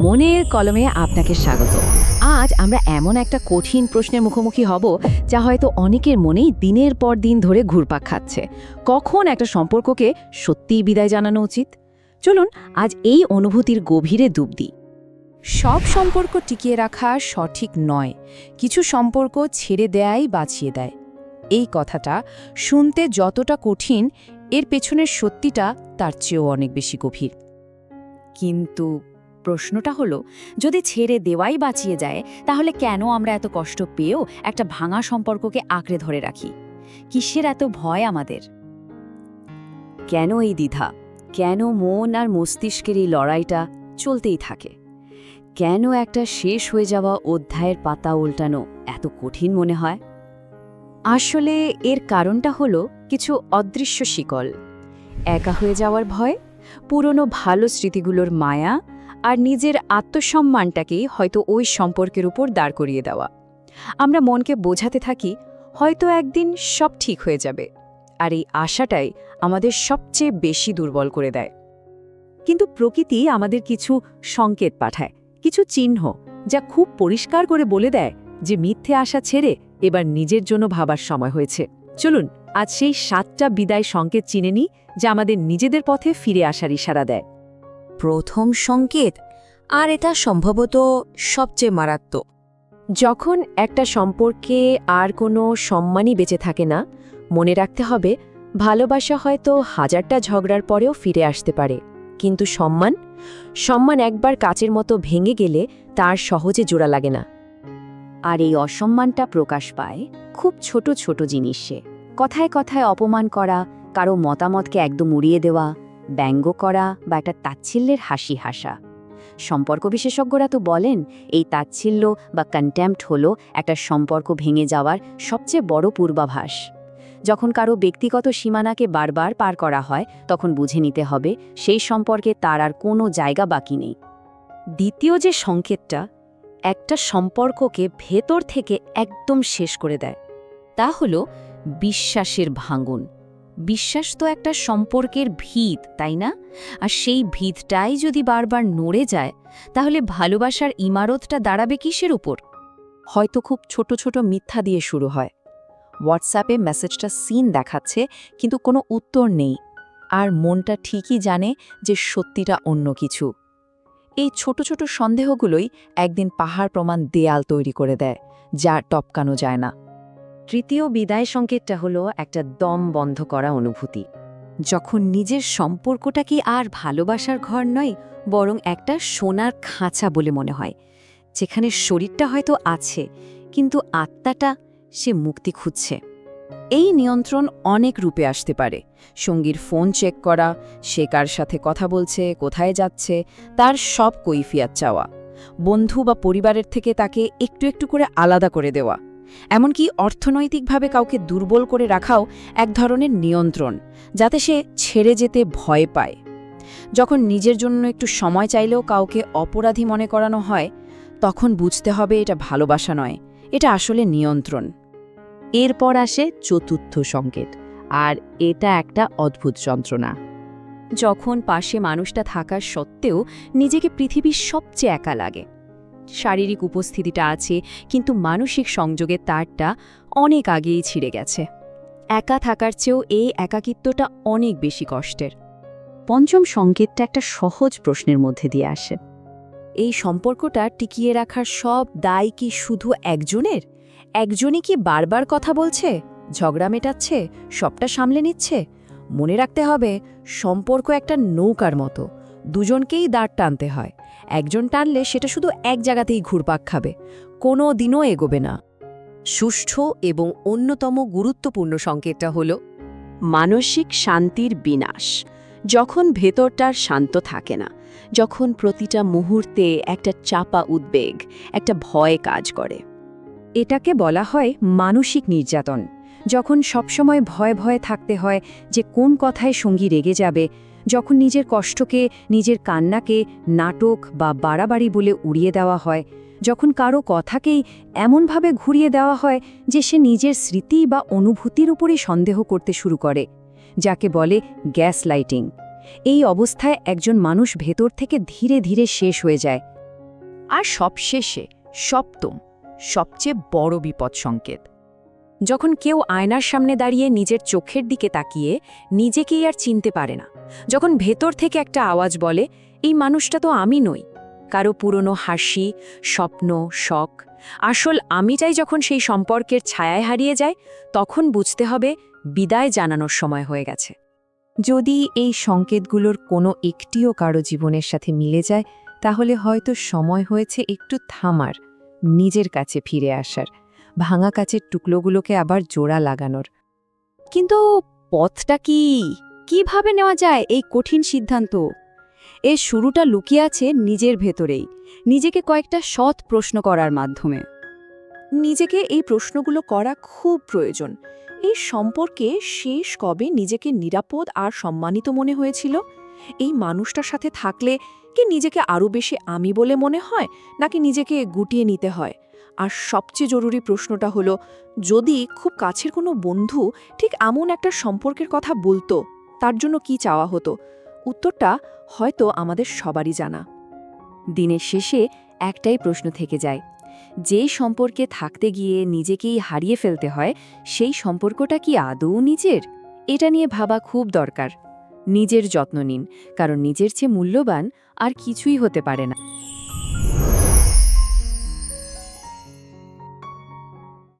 মনের কলমে আপনাকে স্বাগত। আজ আমরা এমন একটা কঠিন প্রশ্নের মুখোমুখি হব, যা হয়তো অনেকের মনেই দিনের পর দিন ধরে ঘুরপাক খাচ্ছে। কখন একটা সম্পর্ককে সত্যিই বিদায় জানানো উচিত? চলুন, আজ এই অনুভূতির গভীরে ডুব দিই। সব সম্পর্ক টিকিয়ে রাখা সঠিক নয়। কিছু সম্পর্ক ছেড়ে দেয়াই বাঁচিয়ে দেয়। এই কথাটা শুনতে যতটা কঠিন, এর পেছনের সত্যিটা তার চেয়েও অনেক বেশি গভীর। কিন্তু প্রশ্নটা হলো, যদি ছেড়ে দেওয়াই বাঁচিয়ে যায়, তাহলে কেন আমরা এত কষ্ট পেয়েও একটা ভাঙা সম্পর্ককে আঁকড়ে ধরে রাখি? কিসের এত ভয় আমাদের? কেন এই দ্বিধা? কেন মন আর মস্তিষ্কের এই লড়াইটা চলতেই থাকে? কেন একটা শেষ হয়ে যাওয়া অধ্যায়ের পাতা উল্টানো এত কঠিন মনে হয়? আসলে এর কারণটা হলো কিছু অদৃশ্য শিকল। একা হয়ে যাওয়ার ভয়, পুরনো ভালো স্মৃতিগুলোর মায়া আর নিজের আত্মসম্মানটাকেই হয়তো ওই সম্পর্কের উপর দাঁড় করিয়ে দেওয়া। আমরা মনকে বোঝাতে থাকি, হয়তো একদিন সব ঠিক হয়ে যাবে, আর এই আশাটাই আমাদের সবচেয়ে বেশি দুর্বল করে দেয়। কিন্তু প্রকৃতি আমাদের কিছু সংকেত পাঠায়, কিছু চিহ্ন, যা খুব পরিষ্কার করে বলে দেয় যে মিথ্যে আশা ছেড়ে এবার নিজের জন্য ভাবার সময় হয়েছে। চলুন, আজ সেই সাতটা বিদায় সংকেত চিনে নিই, যা আমাদের নিজেদের পথে ফিরে আসার ইশারা দেয়। প্রথম সংকেত, আর এটা সম্ভবত সবচেয়ে মারাত্মক। যখন একটা সম্পর্কে আর কোনো সম্মানই বেঁচে থাকে না, মনে রাখতে হবে, ভালোবাসা হয়তো হাজারটা ঝগড়ার পরেও ফিরে আসতে পারে। কিন্তু সম্মান সম্মান একবার কাচের মতো ভেঙে গেলে তার সহজে জোড়া লাগে না। আর এই অসম্মানটা প্রকাশ পায় খুব ছোট ছোট জিনিসে। কথায় কথায় অপমান করা, কারও মতামতকে একদম উড়িয়ে দেওয়া ব্যঙ্গ করা বা একটা তাচ্ছিল্যের হাসি হাসা। সম্পর্ক বিশেষজ্ঞরা তো বলেন, এই তাচ্ছিল্য বা কন্ট্যাম্পট হলো একটা সম্পর্ক ভেঙে যাওয়ার সবচেয়ে বড় পূর্বাভাস। যখন কারও ব্যক্তিগত সীমানাকে বারবার পার করা হয়, তখন বুঝে নিতে হবে সেই সম্পর্কে তার আর কোনো জায়গা বাকি নেই। দ্বিতীয় যে সংকেতটা, একটা সম্পর্ককে ভেতর থেকে একদম শেষ করে দেয়, তা হলো বিশ্বাসের ভাঙন। বিশ্বাস তো একটা সম্পর্কের ভিত, তাই না? আর সেই ভিতটাই যদি বারবার নড়ে যায়, তাহলে ভালোবাসার ইমারতটা দাঁড়াবে কিসের উপর? হয়তো খুব ছোট ছোট মিথ্যা দিয়ে শুরু হয়। হোয়াটসঅ্যাপে মেসেজটা সিন দেখাচ্ছে, কিন্তু কোনো উত্তর নেই। আর মনটা ঠিকই জানে যে সত্যিটা অন্য কিছু। এই ছোট ছোট সন্দেহগুলোই একদিন পাহাড় প্রমাণ দেয়াল তৈরি করে দেয় যা টপকানো যায় না। তৃতীয় বিদায় সংকেতটা হলো একটা দম বন্ধ করা অনুভূতি। যখন নিজের সম্পর্কটা কি আর ভালোবাসার ঘর নয়, বরং একটা সোনার খাঁচা বলে মনে হয়। যেখানে শরীরটা হয়তো আছে, কিন্তু আত্মাটা সে মুক্তি খুঁজছে। এই নিয়ন্ত্রণ অনেক রূপে আসতে পারে। সঙ্গীর ফোন চেক করা, সে কার সাথে কথা বলছে, কোথায় যাচ্ছে, তার সব কৈফিয়াত চাওয়া। বন্ধু বা পরিবারের থেকে তাকে একটু একটু করে আলাদা করে দেওয়া। এমনকি অর্থনৈতিকভাবে কাউকে দুর্বল করে রাখাও এক ধরনের নিয়ন্ত্রণ, যাতে সে ছেড়ে যেতে ভয় পায়। যখন নিজের জন্য একটু সময় চাইলেও কাউকে অপরাধী মনে করানো হয়, তখন বুঝতে হবে এটা ভালোবাসা নয়, এটা আসলে নিয়ন্ত্রণ। এরপর আসে চতুর্থ সংকেত, আর এটা একটা অদ্ভুত যন্ত্রণা। যখন পাশে মানুষটা থাকার সত্ত্বেও নিজেকে পৃথিবীর সবচেয়ে একা লাগে শারীরিক উপস্থিতিটা আছে কিন্তু মানসিক সংযোগের তারটা অনেক আগেই ছিঁড়ে গেছে। একা থাকার চেয়েও এই একাকিত্বটা অনেক বেশি কষ্টের। পঞ্চম সংকেতটা একটা সহজ প্রশ্নের মধ্যে দিয়ে আসে। এই সম্পর্কটা টিকিয়ে রাখার সব দায় কি শুধু একজনের? একজনই কি বারবার কথা বলছে? ঝগড়া মেটাচ্ছে? সবটা সামলে নিচ্ছে? মনে রাখতে হবে সম্পর্ক একটা নৌকার মতো। দুজনকেই দাঁড় টানতে হয়। একজন টানলে সেটা শুধু এক জায়গাতেই ঘুরপাক খাবে। কোনো দিনও এগোবে না। সুষ্ঠু এবং অন্যতম গুরুত্বপূর্ণ সংকেতটা হল, মানসিক শান্তির বিনাশ। যখন ভেতরটার শান্ত থাকে না, যখন প্রতিটা মুহূর্তে একটা চাপা উদ্বেগ, একটা ভয় কাজ করে। এটাকে বলা হয় মানসিক নির্যাতন। যখন সবসময় ভয় ভয়ে থাকতে হয় যে কোন কথায় সঙ্গী রেগে যাবে যখন নিজের কষ্টকে, নিজের কান্নাকে, নাটক বা বাড়াবাড়ি বলে উড়িয়ে দেওয়া হয়, যখন কারও কথাকেই এমনভাবে ঘুরিয়ে দেওয়া হয় যে সে নিজের স্মৃতি বা অনুভূতির উপরই সন্দেহ করতে শুরু করে, যাকে বলে গ্যাস লাইটিং এই অবস্থায় একজন মানুষ ভেতর থেকে ধীরে ধীরে শেষ হয়ে যায়। আর সবশেষে সপ্তম, সবচেয়ে বড় বিপদ সংকেত যখন কেউ আয়নার সামনে দাঁড়িয়ে নিজের চোখের দিকে তাকিয়ে নিজেকেই আর চিনতে পারে না। যখন ভেতর থেকে একটা আওয়াজ বলে, এই মানুষটা তো আমি নই। কারও পুরনো হাসি, স্বপ্ন, শখ, আসল আমিটাই যখন সেই সম্পর্কের ছায়ায় হারিয়ে যায়, তখন বুঝতে হবে বিদায় জানানোর সময় হয়ে গেছে। যদি এই সংকেতগুলোর কোনো একটিও কারও জীবনের সাথে মিলে যায়, তাহলে হয়তো সময় হয়েছে একটু থামার, নিজের কাছে ফিরে আসার। ভাঙা কাচের টুকলোগুলোকে আবার জোড়া লাগানোর। কিন্তু পথটা কি? কীভাবে নেওয়া যায় এই কঠিন সিদ্ধান্ত? এর শুরুটা লুকিয়ে আছে নিজের ভেতরেই, নিজেকে কয়েকটা সৎ প্রশ্ন করার মাধ্যমে। নিজেকে এই প্রশ্নগুলো করা খুব প্রয়োজন। এই সম্পর্কে শেষ কবে নিজেকে নিরাপদ আর সম্মানিত মনে হয়েছিল? এই মানুষটার সাথে থাকলে কি নিজেকে আরও বেশি আমি বলে মনে হয়, নাকি নিজেকে গুটিয়ে নিতে হয়? আর সবচেয়ে জরুরি প্রশ্নটা হলো, যদি খুব কাছের কোনো বন্ধু ঠিক এমন একটা সম্পর্কের কথা বলতো, তার জন্য কি চাওয়া হতো? উত্তরটা হয়তো আমাদের সবারই জানা। দিনের শেষে একটাই প্রশ্ন থেকে যায় যে সম্পর্কে থাকতে গিয়ে নিজেকেই হারিয়ে ফেলতে হয়, সেই সম্পর্কটা কি আদৌ নিজের? এটা নিয়ে ভাবা খুব দরকার। নিজের যত্ন নিন, কারণ নিজের চেয়ে মূল্যবান আর কিছুই হতে পারে না।